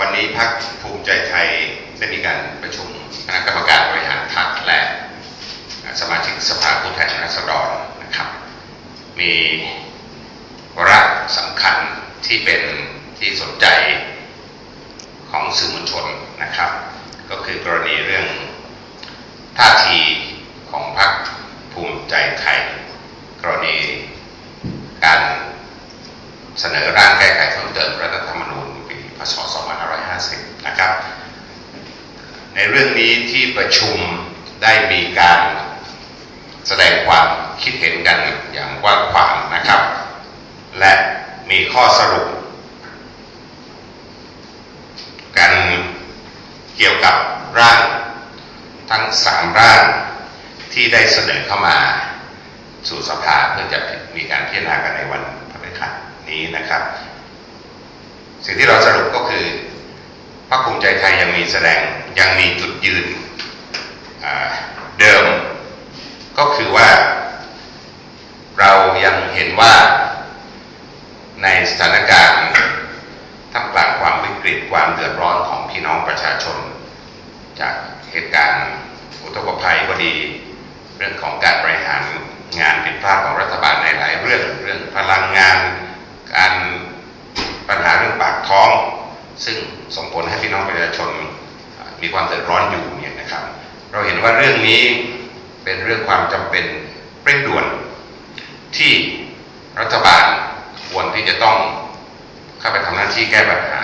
วันนี้พักภูมิใจไทยได้มีการประชุมคณะกรรมการบริหารพรรคและสมาชิกสภาผู้แทนราษฎรนะครับ มีวาระสำคัญที่เป็นที่สนใจของสื่อมวลชนนะครับ ก็คือกรณีเรื่องท่าทีของพรรคภูมิใจไทย กรณีการเสนอร่างแก้ไขเพิ่มเติมรัฐธรรมนูญปีพศ 2550 นะครับ ในเรื่องนี้ที่ ประชุมได้มีการแสดงความคิดเห็นกันอย่างกว้างขวางนะครับ และมีข้อสรุป กันเกี่ยวกับร่างทั้งสามร่างที่ได้เสนอเข้ามาสู่สภาเพื่อจะมีการพิจารณากันในวันพฤหัสนี้นะครับ สิ่งที่เราสรุปก็คือพรรคภูมิใจไทยยังมีแสดงยังมีจุดยืน เดิม ก็คือว่า เรายังเห็นว่าในสถานการณ์ท่ามกลางความวิกฤตความเดือดร้อนของพี่น้องประชาชน จากเหตุการณ์อุทกภัยก็ดี เรื่องของการบริหารงานผิดพลาดของรัฐบาลในหลายเรื่องเรื่องพลังงาน การปัญหาเรื่องปากท้อง ซึ่งส่งผลให้พี่น้องประชาชนมีความเดือดร้อนอยู่ ว่าเรื่องนี้เป็นเรื่องความจำเป็นเร่งด่วน ที่รัฐบาลควรที่จะต้องเข้าไปทำหน้าที่แก้ปัญหา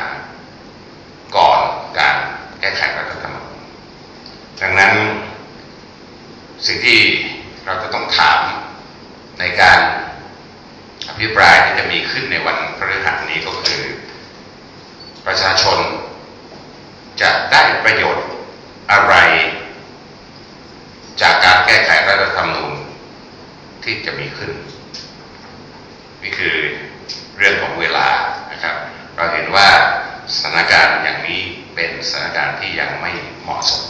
ก่อนการแก้ไขรัฐธรรมนูญดังนั้น สิ่งที่เราจะต้องถามในการอภิปรายที่จะมีขึ้นในวันพฤหัสนี้ก็คือ ประชาชนจะได้ประโยชน์อะไร จากการแก้ไขรัฐธรรมนูญที่จะมีขึ้น นี่คือเรื่องของเวลานะครับ เราเห็นว่าสถานการณ์อย่างนี้เป็นสถานการณ์ที่ยังไม่เหมาะสม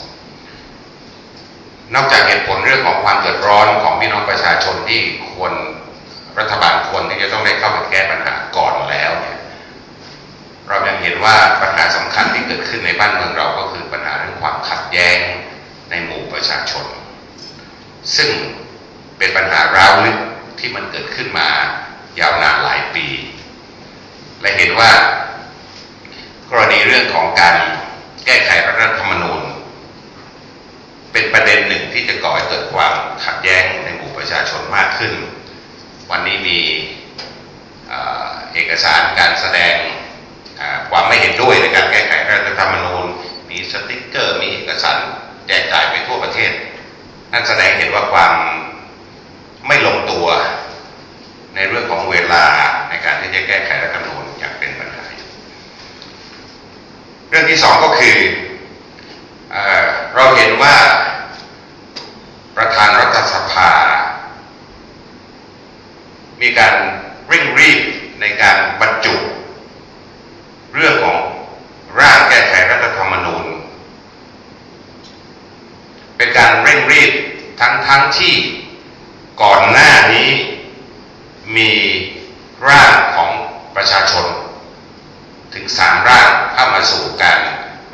นอกจากเหตุผลเรื่องของความเดือดร้อนของพี่น้องประ ชนที่ควรรัฐบาลควรที่จะต้องได้เข้าไปแก้ปัญหาก่อนแล้วเนี่ยเรายังเห็นว่าปัญหาสำคัญที่เกิดขึ้นในบ้านเมืองเราก็คือปัญหาเรื่องความขัดแย้งในหมู่ประชาชน ซึ่งเป็นปัญหาร้าวลึกที่มันเกิดขึ้นมายาวนานหลายปี และเห็นว่ากรณีเรื่องของการแก้ไขรัฐธรรมนูญ เป็นประเด็นหนึ่งที่จะก่อให้เกิดความขัดแย้งในหม ประชาชนมากขึ้น วันนี้มีเอกสารการแสดงความไม่เห็นด้วยในการแก้ไขรัฐธรรมนูญ มีสติกเกอร์ มีเอกสารแจกจ่ายไปทั่วประเทศ นั่นแสดงเห็นว่าความไม่ลงตัวในเรื่องของเวลาในการที่จะแก้ไขรัฐธรรมนูญอย่างเป็นปัญหา เรื่องที่สองก็คือเอเราเห็นว่าประธานรัฐสภา มีการเร่งรีบในการบรรจุ เรื่องของร่างแก้ไขรัฐธรรมนูญ เป็น การเร่งรีบทั้งทั้งที่ก่อนหน้านี้มีร่างของประชาชน ถึงสามร่างเข้ามาสู่การ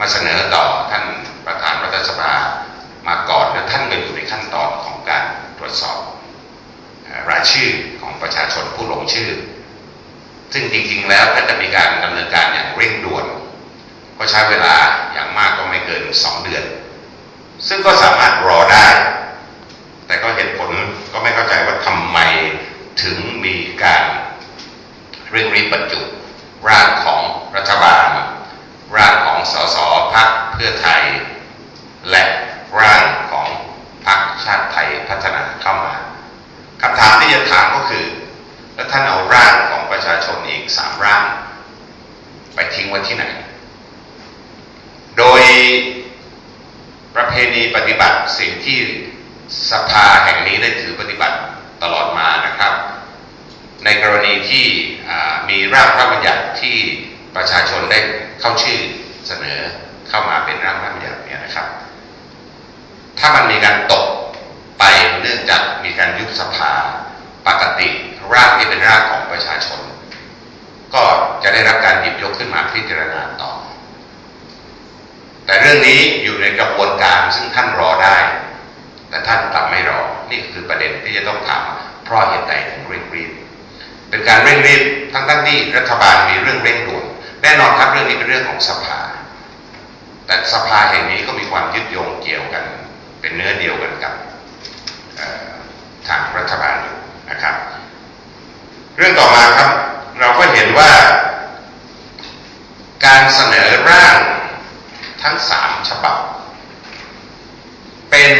มาเสนอต่อท่านประธานรัฐสภามาก่อนและท่านก็อยู่ในขั้นตอนของการตรวจสอบรายชื่อของประชาชนผู้ลงชื่อ ซึ่งจริงๆแล้วถ้าจะมีการดำเนินการอย่างเร่งด่วน ก็ใช้เวลาอย่างมากก็ไม่เกินสองเดือน ซึ่งก็สามารถรอได้ แต่ก็เหตุผลก็ไม่เข้าใจว่าทำไมถึงมีการเร่งรีบบรรจุร่างของรัฐบาล ร่างของสสพักเพื่อไทย และร่างของพรรคชาติไทยพัฒนาเข้ามาคำถามที่จะถามก็คือ แล้วท่านเอาร่างของประชาชนอีกสามร่าง ไปทิ้งไว้ที่ไหน โดย ประเพณีปฏิบัติสิ่งที่สภาแห่งนี้ได้ถือปฏิบัติตลอดมานะครับ ในกรณีที่มีร่างพระบัญญัติที่ประชาชนได้เข้าชื่อเสนอเข้ามาเป็นร่างพระบัญญัติเนี่ยนะครับ ถ้ามันมีการตกไปเนื่องจากมีการยุบสภาปกติร่างที่เป็นร่างของประชาชน ก็จะได้รับการหยิบยกขึ้นมาพิจารณาต่อ แต่เรื่องนี้ ในกระบวนการซึ่งท่านรอได้ แต่ท่านกลับไม่รอ นี่คือประเด็นที่จะต้องถามเพราะเหตุใดถึงเร่งรีบเป็นการเร่งรีบทั้งทั้งที่รัฐบาลมีเรื่องเร่งด่วนแน่นอนครับเรื่องนี้เป็นเรื่องของสภา แต่สภาแห่งนี้ก็มีความยึดโยงเกี่ยวกัน เป็นเนื้อเดียวกันกับทางรัฐบาลอยู่นะครับ เรื่องต่อมาครับเราก็เห็นว่า การเสนอร่างทั้งสามฉบับ เป็น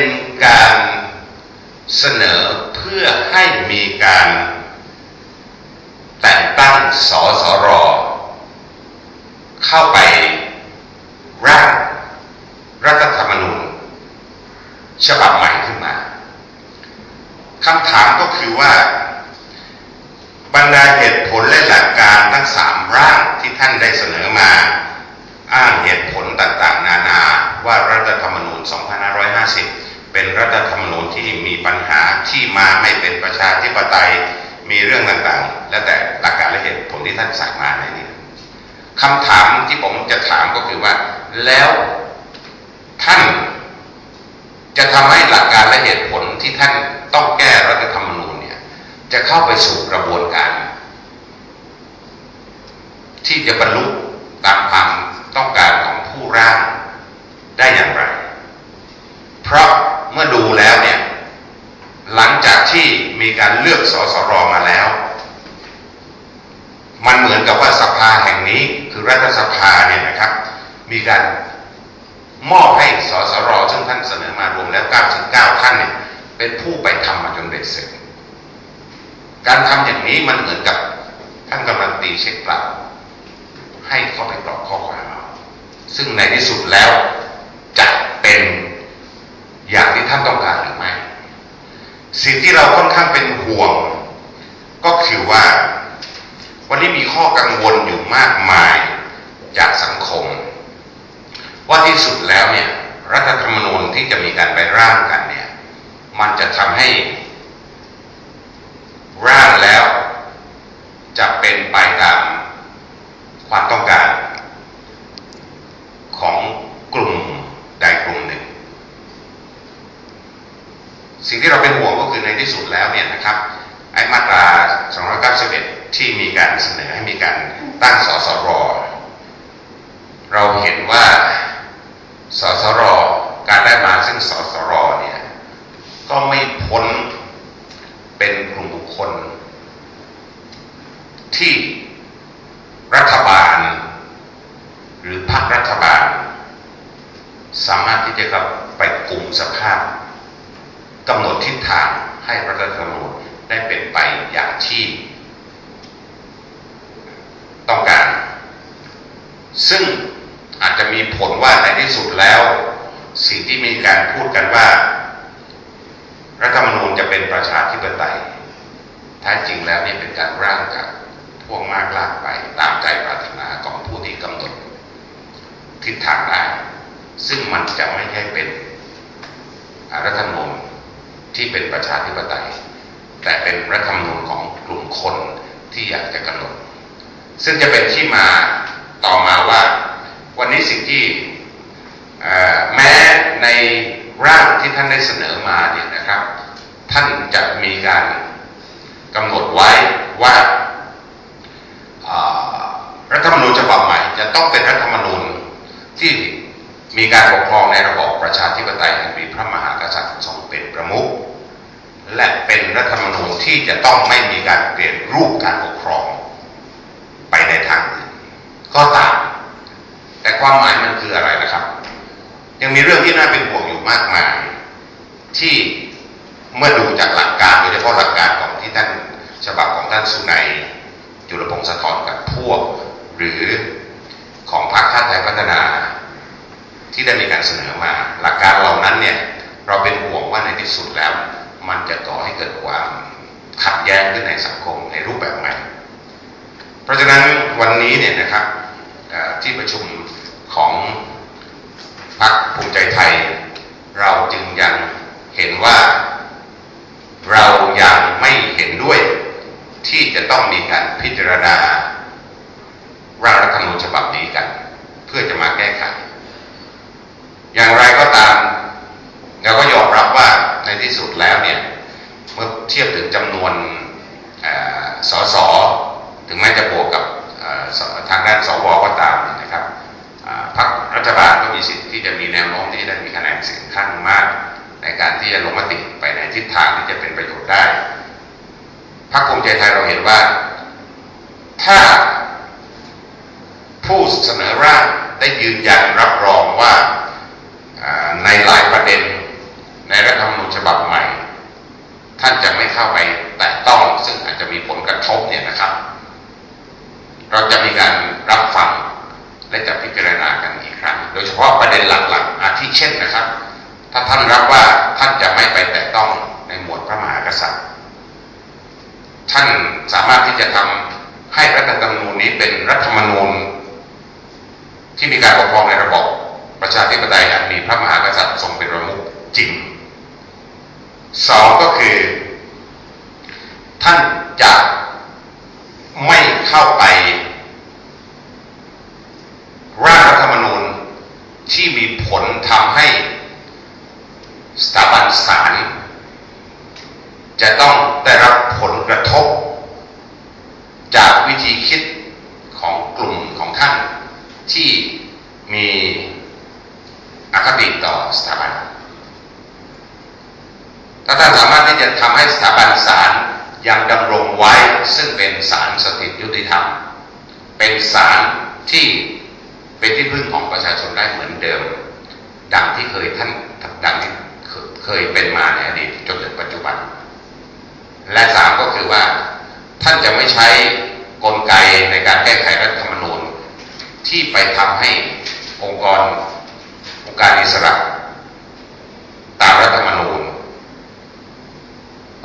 การเสนอเพื่อให้มี การแต่งตั้งสสร เข้าไปร่างรัฐธรรมนูญฉบับใหม่ขึ้นมาคำถามก็คือว่า บรรดาเหตุผลและหลักการทั้งสามร่างที่ท่านได้เสนอมา อ้างเหตุผลต่างๆ นานาว่ารัฐธรรมนูญ 2550 เป็นรัฐธรรมนูญที่มีปัญหาที่มาไม่เป็นประชาธิปไตยมีเรื่องต่างๆ แล้วแต่หลักการและเหตุผลที่ท่านสั่งมาในนี้คำถามที่ผมจะถามก็คือว่า แล้วท่านจะทำให้หลักการและเหตุผลที่ท่านต้องแก้รัฐธรรมนูญเนี่ย จะเข้าไปสู่กระบวนการ ที่จะบรรลุตามความต้องการของผู้ร่างได้อย่างไร เพราะเมื่อดูแล้วเนี่ย หลังจากที่มีการเลือกสสรมาแล้ว มันเหมือนกับว่าสภาแห่งนี้คือรัฐสภาเนี่ยนะครับ มีการมอบให้สสรซึ่งท่านเสนอมารวมแล้ว 99 ท่านเนี่ยเป็นผู้ไปทำมาจนเบ็ดเสร็จ การทำอย่างนี้มันเหมือนกับท่านกำลังตีเช็คเปล่าให้เข้าไปกรอกข้อความเอาซึ่งในที่สุดแล้วจะเป็นอย่างที่ท่านต้องการหรือไม่ สิ่งที่เราค่อนข้างเป็นห่วง ก็คือว่าวันนี้มีข้อกังวลอยู่มากมายจากสังคม ว่าที่สุดแล้วเนี่ยรัฐธรรมนูญที่จะมีการไปร่างกันเนี่ยมันจะทำให้ร่างแล้วจะเป็นไปตามความต้องการ ของกลุ่มใดกลุ่มหนึ่ง สิ่งที่เราเป็นห่วงก็คือในที่สุดแล้วเนี่ยนะครับไอ้มาตรา 291 ที่มีการเสนอให้มีการตั้งสสรเราเห็นว่า สสร การได้มาซึ่งสสร เนี่ย ก็ไม่พ้นเป็นกลุ่มบุคคล ที่รัฐบาล หรือพรรครัฐบาล สามารถที่จะกับไปกลุ่มสภาพกำหนด ทิศทางให้รัฐธรรมนูญได้เป็นไปอย่างที่ต้องการ ซึ่งอาจจะมีผลว่าในที่สุดแล้ว สิ่งที่มีการพูดกันว่า รัฐธรรมนูญจะเป็นประชาธิปไตยแท้จริงแล้วนี่เป็นการร่างจากพวกมากลากไปตามใจปรารถนาของผู้ที่กำหนดทิศทางได้ ซึ่งมันจะไม่ใช่เป็นรัฐธรรมนูญ ที่เป็นประชาธิปไตย แต่เป็นรัฐธรรมนูญของกลุ่มคนที่อยากจะกำหนด ซึ่งจะเป็นที่มาต่อมาว่า วันนี้สิ่งที่แม้ในร่างที่ท่านได้เสนอมาเนี่ยนะครับ ท่านจะมีการกำหนดไว้ว่ารัฐธรรมนูญฉบับใหม่ จะต้องเป็นรัฐธรรมนูญที่มีการปกครองในระบอบประชาธิปไตยอันมีพระมหากษัตริย์ทรงเป็นประมุข และเป็นรัฐธรรมนูญที่จะต้องไม่มีการเปลี่ยนรูปการปกครอง ไปในทางอื่นก็ตาม แต่ความหมายมันคืออะไรนะครับ ยังมีเรื่องที่น่าเป็นห่วงอยู่มากมาย ที่เมื่อดูจากหลักการโดยเฉพาะหลักการของที่ท่านฉบับของท่านสุนัยจุลพงศ์สะท้อนกับพวก หรือของพรรคชาติไทยพัฒนา ที่ได้มีการเสนอมาหลักการเหล่านั้น เกิดความขัดแย้งขึ้นในสังคมในรูปแบบใหม่ เพราะฉะนั้นวันนี้เนี่ยนะครับที่ประชุมของพรรคภูมิใจไทย เราจึงยังเห็นว่าเรายังไม่เห็นด้วยที่จะต้องมีการพิจารณาร่างรัฐธรรมนูญฉบับนี้กัน เพื่อจะมาแก้ไข ทิศทางที่จะเป็นประโยชน์ได้พรรคภูมิใจไทยเราเห็นว่า ถ้าผู้เสนอร่างได้ยืนยันรับรองว่าในหลายประเด็นในรัฐธรรมนูญฉบับใหม่ ท่านจะไม่เข้าไปแตะต้องซึ่งอาจจะมีผลกระทบเนี่ยนะครับ เราจะมีการรับฟังและจะพิจารณากันอีกครั้ง โดยเฉพาะประเด็นหลักๆ อาทิเช่นนะครับ ถ้าท่านรับว่าท่านจะไม่ไปแตะต้อง หมวดพระมหากษัตริย์ ท่านสามารถที่จะทำให้รัฐธรรมนูญนี้เป็นรัฐธรรมนูญ ที่มีการปกครองในระบอบประชาธิปไตยอันมีพระมหากษัตริย์ทรงเป็นประมุขจริงสองก็คือ ท่านจะไม่เข้าไป ร่างรัฐธรรมนูญที่มีผลทำให้สถาบันศาลจะต้องได้รับผลกระทบ จากวิธีคิดของกลุ่มของท่านที่มีอคติต่อสถาบัน ถ้าท่านสามารถที่จะทำ ให้สถาบันศาลยังดำรงไว้ซึ่งเป็นศาลสถิตยุติธรรม เป็นศาลที่เป็นที่พึ่งของประชาชนได้เหมือนเดิม ดังที่เคยท่านดังที่เคยเป็นมาในอดีตจนถึงปัจจุบัน และสามก็คือว่าท่านจะไม่ใช้กลไกในการแก้ไขรัฐธรรมนูญ ที่ไปทำให้องค์กรองค์การอิสระ ตามรัฐธรรมนูญ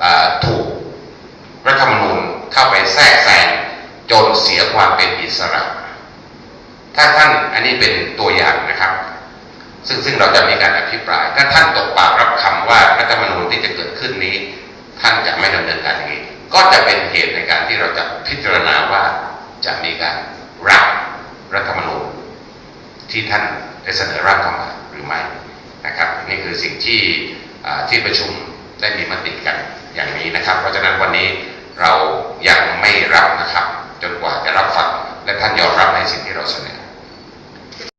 อ่าถูกรัฐธรรมนูญเข้าไปแทรกแซงจนเสียความเป็นอิสระ ถ้าท่านอันนี้เป็นตัวอย่างนะครับ ซึ่งเราจะมีการอภิปราย ถ้าท่านตกปากรับคำว่ารัฐธรรมนูญที่จะเกิดขึ้นนี้ ท่านจะไม่ดำเนินการอย่างนี้ก็จะเป็นเหตุในการที่เราจะพิจารณาว่าจะมีการรับรัฐธรรมนูญที่ท่านได้เสนอร่างเข้ามาหรือไม่นะครับ นี่คือสิ่งที่ที่ประชุมได้มีมติกันอย่างนี้นะครับ เพราะฉะนั้นวันนี้เรายังไม่รับนะครับ จนกว่าจะรับฟังและท่านยอมรับในสิ่งที่เราเสนอ